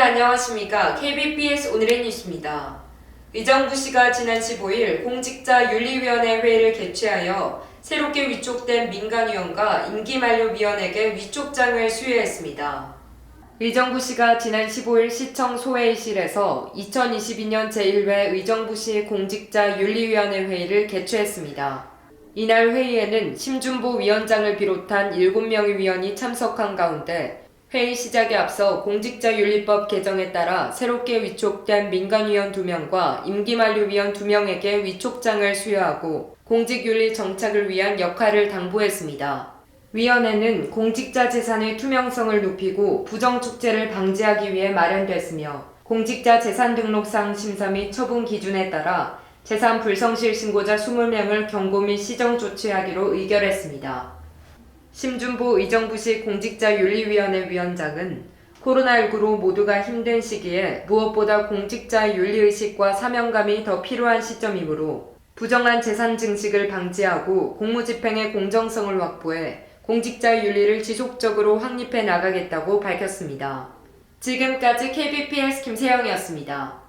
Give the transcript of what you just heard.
안녕하십니까. KBPS 오늘의 뉴스입니다. 의정부시가 지난 15일 공직자 윤리위원회 회의를 개최하여 새롭게 위촉된 민간위원과 임기만료위원에게 위촉장을 수여했습니다. 의정부시가 지난 15일 시청 소회의실에서 2022년 제1회 의정부시 공직자 윤리위원회 회의를 개최했습니다. 이날 회의에는 심준보 위원장을 비롯한 7명의 위원이 참석한 가운데 회의 시작에 앞서 공직자윤리법 개정에 따라 새롭게 위촉된 민간위원 2명과 임기 만료 위원 2명에게 위촉장을 수여하고 공직윤리 정착을 위한 역할을 당부했습니다. 위원회는 공직자 재산의 투명성을 높이고 부정축제를 방지하기 위해 마련됐으며 공직자 재산 등록상 심사 및 처분 기준에 따라 재산 불성실 신고자 20명을 경고 및 시정 조치하기로 의결했습니다. 심준보 의정부시 공직자윤리위원회 위원장은 코로나19로 모두가 힘든 시기에 무엇보다 공직자 윤리의식과 사명감이 더 필요한 시점이므로 부정한 재산 증식을 방지하고 공무집행의 공정성을 확보해 공직자 윤리를 지속적으로 확립해 나가겠다고 밝혔습니다. 지금까지 KBPS 김세영이었습니다.